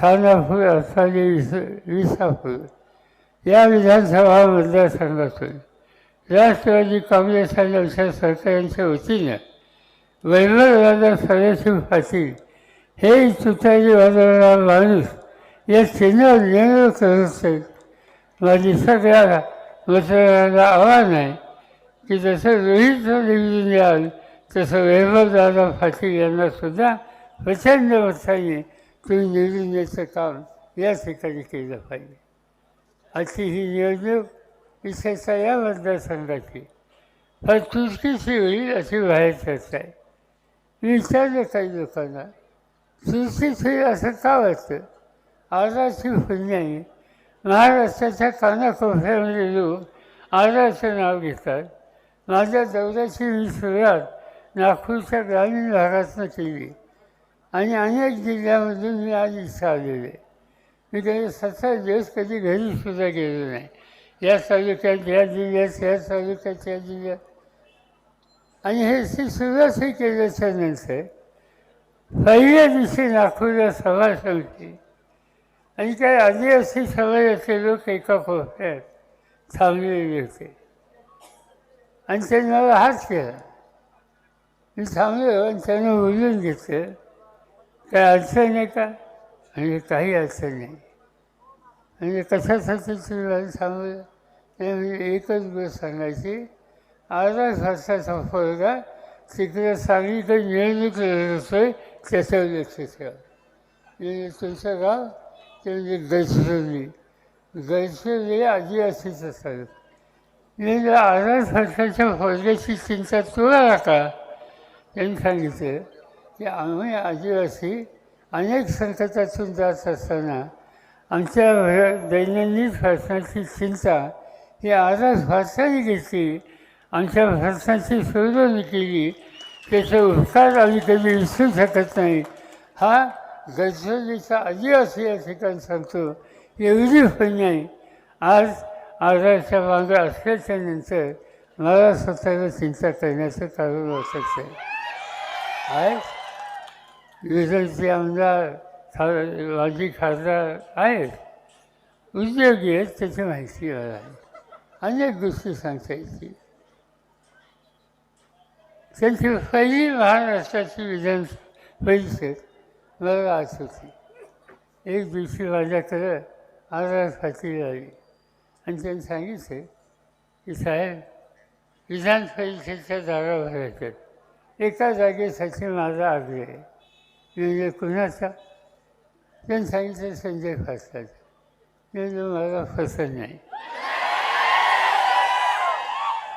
खानापूर अथाली विस विसापूर या विधानसभा मतदारसंघातून राष्ट्रवादी काँग्रेस आणि आमच्या सरकारांच्या वतीनं वैभवदादा सदाशिव पाटील हे तुतारी वाजवणारा माणूस या चिन्हावर निर्णय करत असेल माझी सगळ्या मतदारांना आव्हान आहे की जसं रोहित निवडून याल तसं वैभवदादा पाटील यांना सुद्धा प्रचंड मताने तुम्ही निवडून काम या ठिकाणी केलं पाहिजे. अशी ही निवडणूक विशेषतः या मतदारसंघाची. फार चुटकीची होईल अशी बाहेर चर्चा आहे. मी विचारलं काही लोकांना चुटकीच होईल असं का वाटतं आजारची पुण्याने महाराष्ट्राच्या कानाकोपऱ्यामध्ये लोक आजारचं नाव घेतात. माझ्या दौऱ्याची मी सुरुवात नागपूरच्या ग्रामीण भागातनं केली. आणि अनेक जिल्ह्यामधून मी आज इथं आलेलो आहे मी कधी सतरा दिवस कधी घरीसुद्धा गेलो नाही. या तालुक्यात या जिल्ह्यात या तालुक्यात या जिल्ह्यात. आणि हे ती सुरुवातही केल्याच्यानंतर पहिल्या दिवशी नागपूरला सभा संपली आणि काय आदिवासी समाजाचे लोक एका कोपऱ्यात थांबलेले होते. आणि त्यांनी मला हात केला. मी थांबलो आणि त्यांना बोलून घेतलं. काय अडचण आहे का? म्हणजे काही अडचण नाही. म्हणजे कशासाठी तुम्ही मला थांबवलं नाही म्हणजे एकच गोष्ट सांगायची अर्धा तासाचा पोरगा तिकडे सांगलीकडे निवडणूक लढत असतोय त्याच्यावर लक्ष ठेवा. म्हणजे तुमचं गाव ते म्हणजे गैसरली गैसरली आदिवासीच असतात म्हणजे अर्धा वर्षाच्या पोरग्याची चिंता तुला नका त्यांनी सांगितलं. की आम्ही आदिवासी अनेक संकटातून जात असताना आमच्या दैनंदिन प्रश्नाची चिंता ही आजच भारताने घेतली. आमच्या प्रश्नाची सोडवणूक केली. त्याचे उपकार आम्ही कधी विसरू शकत नाही. हा गडचिरोलीचा आदिवासी या ठिकाणी सांगतो. एवढी पण नाही आज आजारच्या मागं असल्याच्या नंतर मला स्वतःला चिंता करण्याचं कारण वाटत आहे. आहे विरोधी आमदार खा माजी खासदार आहेत. उद्योगी आहेत त्याची माहिती मला आहे. अनेक गोष्टी सांगता येतील त्यांची पहिली महाराष्ट्राची विधान परिषद मला होती एक दिवशी माझ्याकडं आजार फाटी आली. आणि त्यांनी सांगितलं की साहेब विधान परिषदेच्या जागा भरायच्या एका जागेसाठी माझा आग्रह आहे. म्हणजे कुणाचा? त्यांनी सांगितलं संजय फासलाचा. म्हणजे मला फसत नाही.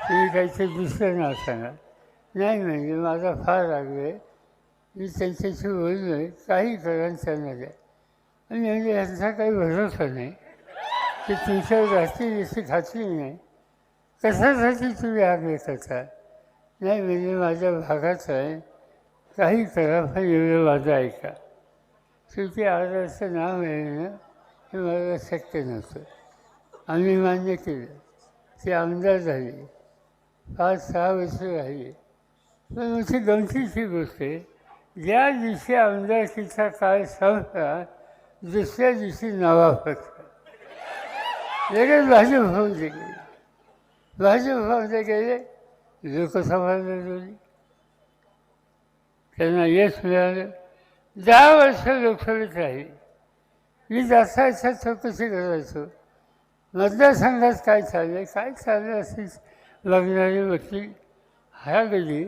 तुम्ही काहीतरी दुसरं नाव सांगा. नाही म्हणजे माझा फार आग्रह आहे. मी त्यांच्याशी बोललो आहे. काही करा त्यांना द्या आणि म्हणजे ह्यांचा काही भरोसा नाही. की तुमच्यावर राहतील याची खात्री नाही. कशासाठी तुम्ही आग्रह करता नाही म्हणजे माझ्या भागाचं आहे. काही करा पण माझं ऐका शेवटी आजारचं नाव येणं हे मला शक्य नव्हतं आम्ही मान्य केलं. ते आमदार झाले. पाच सहा वर्ष राहिले. पण मोठी गमतीची गोष्ट आहे ज्या दिवशी आमदारकीचा काळ संपला दुसऱ्या दिवशी नवा पक्ष लगेच भाजप होऊन गेले. भाजप होऊन गेले लोकसभा लढवली त्यांना यश मिळालं. दहा वर्ष लोकसभेत राहिले मी जास्त इच्छा चौकशी करायचो मतदारसंघात काय चाललं काय चाललं आहे अशी बघणारी वकील ह्या कधी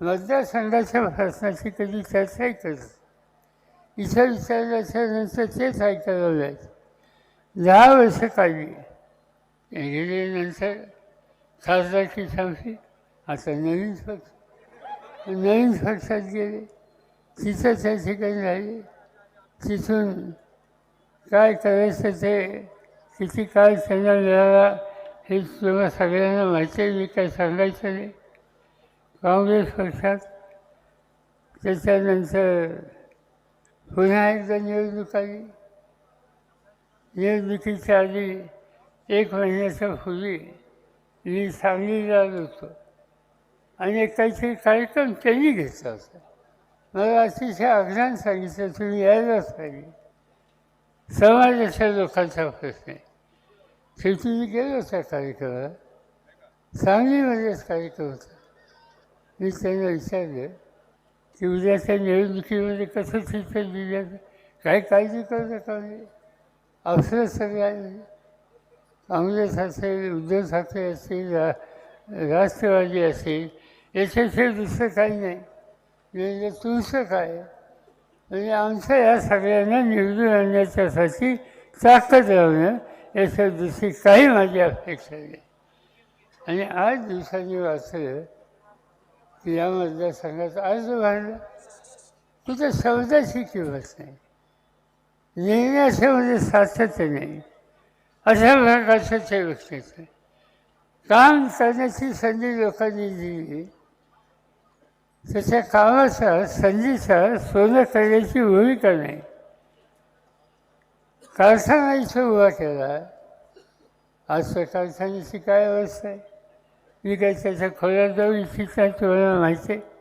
मतदारसंघाच्या प्रश्नाची कधी चर्चाही करत इथं विचारल्याच्या नंतर तेच ऐकायला मिळायचं दहा वर्ष काढली गेल्यानंतर खासदारकी संपली. आता नवीन पक्ष. नवीन खर्चात गेले तिथं त्या ठिकाणी राहिले तिथून काय करायचं ते किती काळ त्यांना मिळाला हे तुम्हाला सगळ्यांना माहिती आहे मी काय सांगायचं नाही. काँग्रेस पक्षात त्याच्यानंतर पुन्हा एकदा निवडणूक आली. निवडणुकीच्या आधी एक महिन्याच्या पूर्वी मी सांगलीला होतो. आणि काहीतरी कार्यक्रम त्यांनी घेतला होता. मला अतिशय आग्रहान सांगितलं तुम्ही यायलाच पाहिजे. समाजाच्या लोकांचा प्रश्न आहे. शेवटी मी गेलो त्या कार्यक्रमाला. सांगलीमध्येच कार्यक्रम होता. मी त्यांना विचारलं की उद्या त्या निवडणुकीमध्ये कसं चित्र दिल्याचं काय काळजी करू नका म्हणजे अवसर सगळे आले. काँग्रेस असेल उद्धव ठाकरे असतील रा राष्ट्रवादी असेल याच्याशिवाय दुसरं काही नाही. म्हणजे तुमचं काय म्हणजे आमचं या सगळ्यांना निवडून आणण्याच्यासाठी ताकद लावणं याच्या दुसरी काही माझी अपेक्षा नाही. आणि आज दिवसांनी वाचलं की या मतदारसंघात अर्ज भरला. कुठं शब्दाची किंमत नाही निर्णयाच्यामध्ये सातत्य नाही. अशा प्रकारचं ते व्यक्तीचं काम करण्याची संधी लोकांनी दिली. त्याच्या कामाचा संधीचा सोनं करण्याची भूमिका नाही. कारखाना इथं उभा केला. आज कारखान्याची काय अवस्था आहे? मी काय त्याच्या खोल्यात जाऊ इच्छित नाही तुम्हाला माहिती आहे?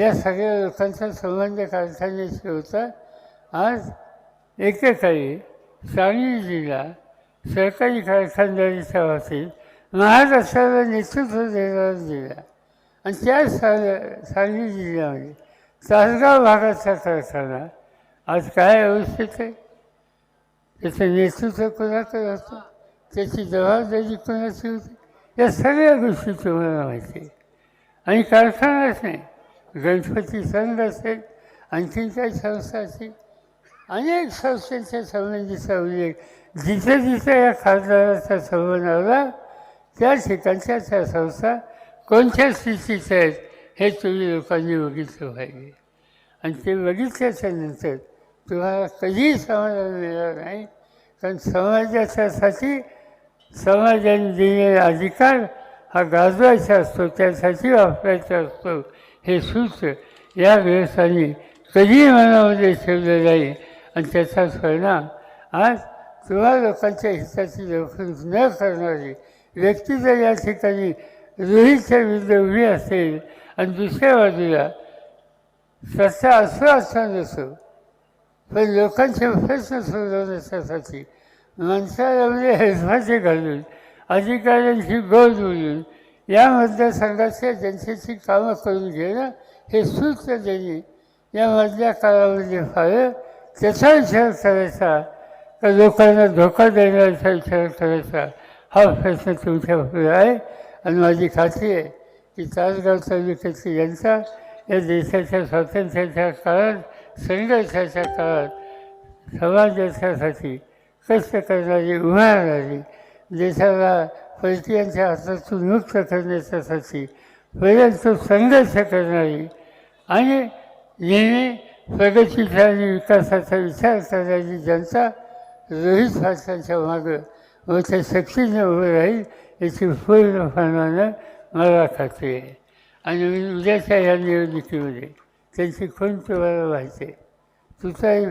या सगळ्या लोकांचा संबंध कारखान्याशी होता. आज एकेकाळी सांगली जिल्हा सरकारी कारखानदारीच्या बाबतीत महाराष्ट्राला नेतृत्व देणारा जिल्हा. आणि त्या सा सांगली जिल्ह्यामध्ये तासगाव भागाचा कारखाना आज काय अवस्थेत आहे? त्याचं नेतृत्व कोणाचं होतं त्याची जबाबदारी कोणाची होती? या सगळ्या गोष्टी तुम्हाला माहिती आहे. आणि कारखानाच नाही. गणपती संघ असेल आणखीन काही संस्था असतील अनेक संस्थांच्या संबंधीचा उल्लेख जिथे जिथे या खासदाराचा संबंध आला त्या ठिकाणच्या त्या संस्था कोणत्या स्थितीच्या आहेत हे तुम्ही लोकांनी बघितलं पाहिजे. आणि ते बघितल्याच्या नंतर तुम्हाला कधीही समाधान मिळणार नाही. कारण समाजाच्यासाठी समाजाने दिलेला अधिकार हा गाजवायचा असतो त्यासाठी वापरायचा असतो. हे सूत्र या ग्रस्थांनी कधीही मनामध्ये ठेवलं नाही. आणि त्याचा परिणाम आज तुम्हा लोकांच्या हिताची लवकर न करणारी व्यक्ती जर या ठिकाणी रोहितच्या विरुद्ध उभी असेल आणि दुसऱ्या बाजूला सत्ता असो असं नसो पण लोकांचे प्रश्न सोडवण्यासाठी माणसाला म्हणजे हेसभाचे घालून अधिकाऱ्यांशी गोल बोलून या मतदारसंघाच्या जनतेची कामं करून घेणं हे सूत्र त्यांनी या मधल्या काळामध्ये फाळलं त्याचा विचार करायचा. का लोकांना धोका देण्याचा विचार करायचा. हा प्रश्न तुमच्यापुढे आहे. आणि माझी खात्री आहे की तासगावचा तालुक्याची जनता या देशाच्या स्वातंत्र्याच्या काळात संघर्षाच्या काळात समाजासाठी कष्ट करणारी उभारणारी देशाला परकीयांच्या हातातून मुक्त करण्याच्यासाठी पर्यंत संघर्ष करणारी आणि नेहमी प्रगतीचा आणि विकासाचा विचार करणारी जनता रोहित भाषांच्या मागं मोठ्या शक्तीने उभं राहील याची पूर्णपणानं मला खात्री आहे आणि मी उद्याच्या या निवडणुकीमध्ये त्यांची खूण तुम्हाला माहिती तुझाही